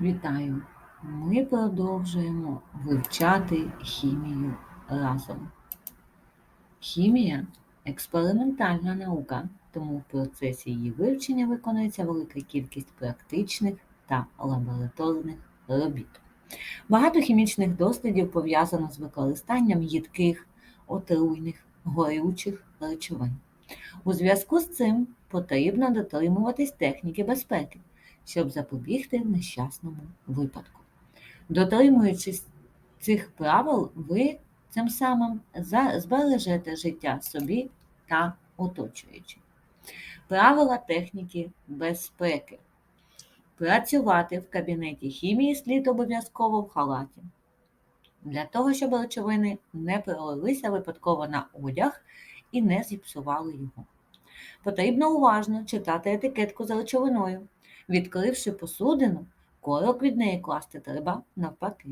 Вітаю! Ми продовжуємо вивчати хімію разом. Хімія експериментальна наука, тому в процесі її вивчення виконується велика кількість практичних та лабораторних робіт. Багато хімічних дослідів пов'язано з використанням їдких, отруйних, горючих речовин. У зв'язку з цим потрібно дотримуватись техніки безпеки, щоб запобігти нещасному випадку. Дотримуючись цих правил, ви цим самим збережете життя собі та оточуючим. Правила техніки безпеки. Працювати в кабінеті хімії слід обов'язково в халаті. Для того, щоб речовини не пролилися випадково на одяг і не зіпсували його. Потрібно уважно читати етикетку за речовиною. Відкривши посудину, корок від неї класти треба навпаки.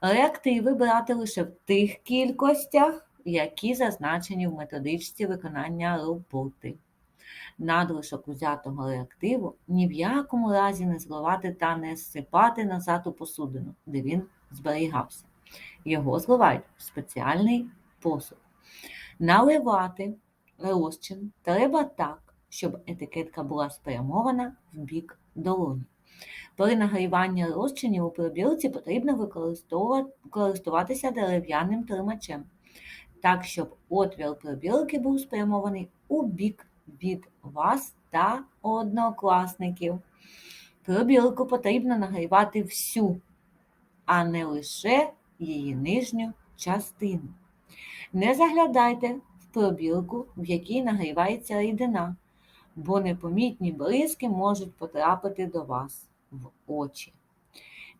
Реактиви брати лише в тих кількостях, які зазначені в методичці виконання роботи. Надлишок узятого реактиву ні в якому разі не зливати та не зсипати назад у посудину, де він зберігався. Його зливають в спеціальний посуд. Наливати розчин треба так, щоб етикетка була спрямована в бік долоні. При нагріванні розчинів у пробілці потрібно користуватися дерев'яним тримачем, так, щоб отвір пробілки був спрямований у бік від вас та однокласників. Пробілку потрібно нагрівати всю, а не лише її нижню частину. Не заглядайте в пробілку, в якій нагрівається рідина, бо непомітні бризки можуть потрапити до вас в очі.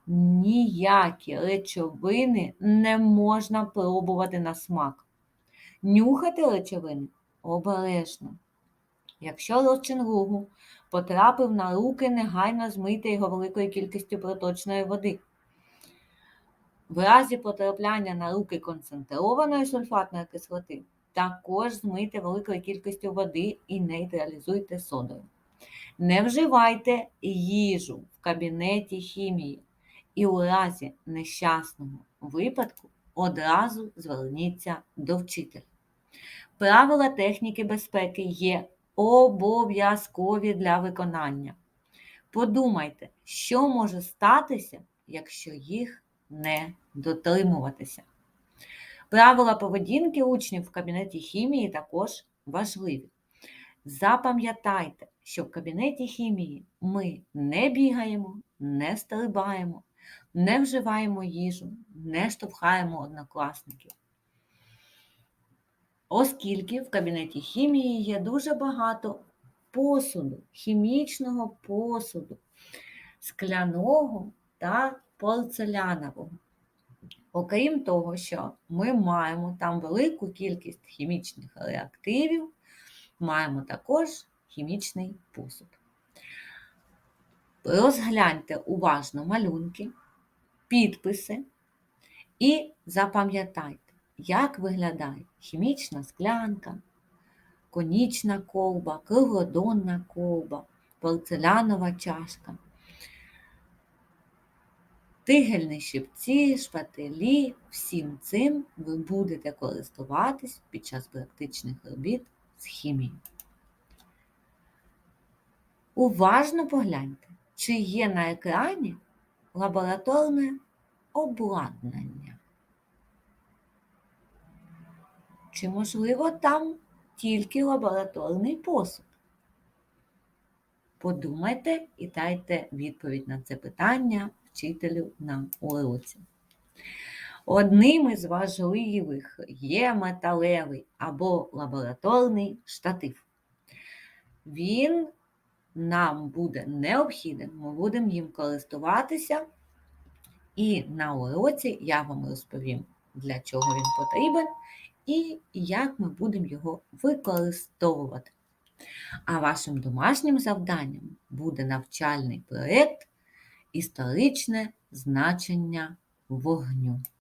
Ніякі речовини не можна пробувати на смак. Нюхати речовини обережно. Якщо розчин лугу потрапив на руки, негайно змийте його великою кількістю проточної води. В разі потрапляння на руки концентрованої сульфатної кислоти також змийте великою кількістю води і нейтралізуйте содою. Не вживайте їжу в кабінеті хімії і у разі нещасного випадку одразу зверніться до вчителя. Правила техніки безпеки є обов'язкові для виконання. Подумайте, що може статися, якщо їх не дотримуватися. Правила поведінки учнів в кабінеті хімії також важливі. Запам'ятайте, що в кабінеті хімії ми не бігаємо, не стрибаємо, не вживаємо їжу, не штовхаємо однокласників. Оскільки в кабінеті хімії є дуже багато посуду, хімічного посуду, скляного та порцелянового. Окрім того, що ми маємо там велику кількість хімічних реактивів, маємо також хімічний посуд. Розгляньте уважно малюнки, підписи і запам'ятайте, як виглядає хімічна склянка, конічна колба, круглодонна колба, порцелянова чашка тигельні щипці, шпателі, всім цим ви будете користуватись під час практичних робіт з хімією. Уважно погляньте, чи є на екрані лабораторне обладнання. Чи, можливо, там тільки лабораторний посуд? Подумайте і дайте відповідь на це питання вчителю на уроці. Одним із важливих є металевий або лабораторний штатив. Він нам буде необхідним, ми будемо їм користуватися, і на уроці я вам розповім, для чого він потрібен і як ми будемо його використовувати. А вашим домашнім завданням буде навчальний проєкт історичне значення вогню.